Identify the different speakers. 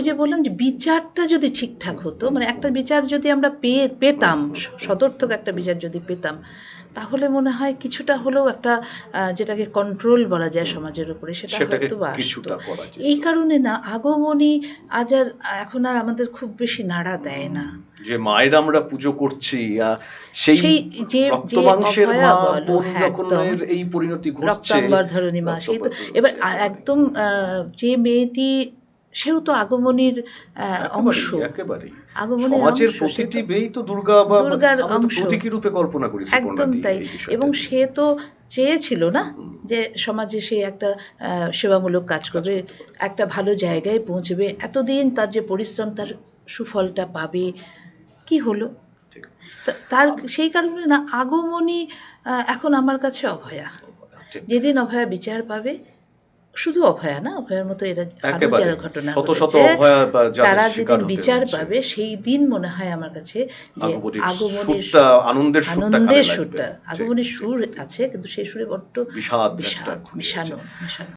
Speaker 1: ওই যে বললাম যে বিচারটা যদি ঠিকঠাক হতো মানে একটা বিচার যদি আমরা পেয়ে পেতাম সদর্থক একটা বিচার যদি পেতাম তাহলে মনে হয় কিছুটা হলেও একটা যেটাকে কন্ট্রোল বলা যায় সমাজের উপরে সেটা হয়তো বা এই কারণে না আগমনী আজ আর এখন আর আমাদের খুব বেশি নাড়া দেয় না।
Speaker 2: যে মায়ের আমরা পুজো করছি সেই
Speaker 1: যে
Speaker 2: রক্তমাংসের মা
Speaker 1: হ্যাঁ,
Speaker 2: যখন। এই পরিণতি ঘটছে।
Speaker 1: রক্তাম্বর ধরণী মা সেই তো এবার একদম আহ, যে মেয়েটি সেও তো আগমনীর অংশ। আগমনের
Speaker 2: সমাজের প্রতিটি মেয়েই তো দুর্গা বা
Speaker 1: দুর্গার
Speaker 2: আমরা
Speaker 1: অংশ।
Speaker 2: প্রতীকী রূপে কল্পনা করি
Speaker 1: একদম তাই। এবং সে তো চেয়েছিল না যে সমাজে সে একটা সেবামূলক কাজ করবে একটা ভালো জায়গায় পৌঁছবে। এতদিন তার যে পরিশ্রম তার সুফলটা পাবে কি হলো? তার সেই কারণে না আগমনী এখন আমার কাছে অভয়া। যেদিন অভয়া বিচার পাবে শুধু অভয়া না অভয়ার মতো এরা
Speaker 2: আরও
Speaker 1: যারা ঘটনা তারা যেদিন বিচার পাবে সেই দিন মনে হয় আমার কাছে যে
Speaker 2: আগমনীর আনন্দের
Speaker 1: আনন্দের সুরটা আগমনের সুর আছে কিন্তু সেই সুরে বড্ড
Speaker 2: বিষাদ
Speaker 1: বিষাদ মিশানো মিশানো